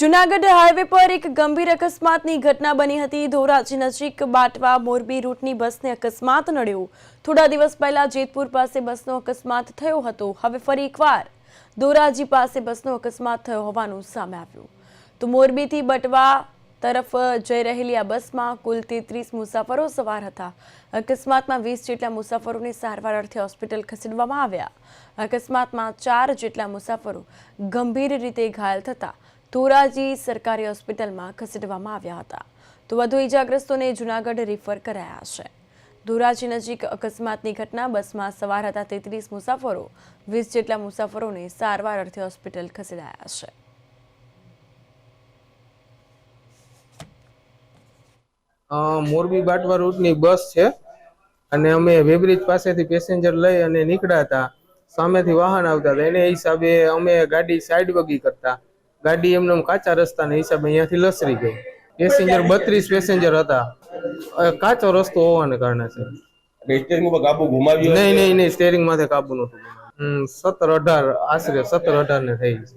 Junagadh highway પર એક ગંભીર અકસ્માતની ઘટના બની હતી. ધોરાજી નજીક બાટવા મોરબી રૂટની બસને અકસ્માત નડ્યો. થોડા દિવસ પહેલા જેતપુર પાસે બસનો અકસ્માત થયો હતો. હવે ફરી એકવાર ધોરાજી પાસે બસનો અકસ્માત થયો હોવાનું સામે આવ્યું. તો મોરબીથી બટવા તરફ જઈ રહેલી આ બસમાં કુલ તેત્રીસ મુસાફરો સવાર હતા. અકસ્માતમાં વીસ જેટલા મુસાફરોને સારવાર અર્થે હોસ્પિટલ ખસેડવામાં આવ્યા. અકસ્માતમાં ચાર જેટલા મુસાફરો ગંભીર રીતે ઘાયલ થતા ધોરાજી સરકારી હોસ્પિટલમાં ખસેડવામાં આવ્યા હતા. તો વધુ ઇજાગ્રસ્તોને જૂનાગઢ રિફર કરાયા છે. ધોરાજી નજીક અકસ્માતની ઘટના, બસમાં સવાર હતા તેત્રીસ મુસાફરો, વીસ જેટલા મુસાફરોને સારવાર અર્થે હોસ્પિટલ ખસેડાયા છે. મોરબી બાટવા રૂટની બસ છે અને અમે વેબ્રિજ પાસેથી પેસેન્જર લઈ અને નીકળ્યા હતા. સામેથી વાહન આવતા હતા. એને હિસાબે અમે ગાડી સાઈડ વગી કરતા. ગાડી એમને એમ કાચા રસ્તાના હિસાબે અહીંયાથી લસરી ગઈ. પેસેન્જર બત્રીસ પેસેન્જર હતા. કાચો રસ્તો હોવાને કારણે છે. સ્ટેરિંગ ઉપર કાબુ ઘુમાવ્યો નહીં નહીં નહીં સ્ટેરિંગમાંથી કાબુ નતું હમ સત્તર અઢાર આશરે સત્તર અઢાર ને થઈ છે.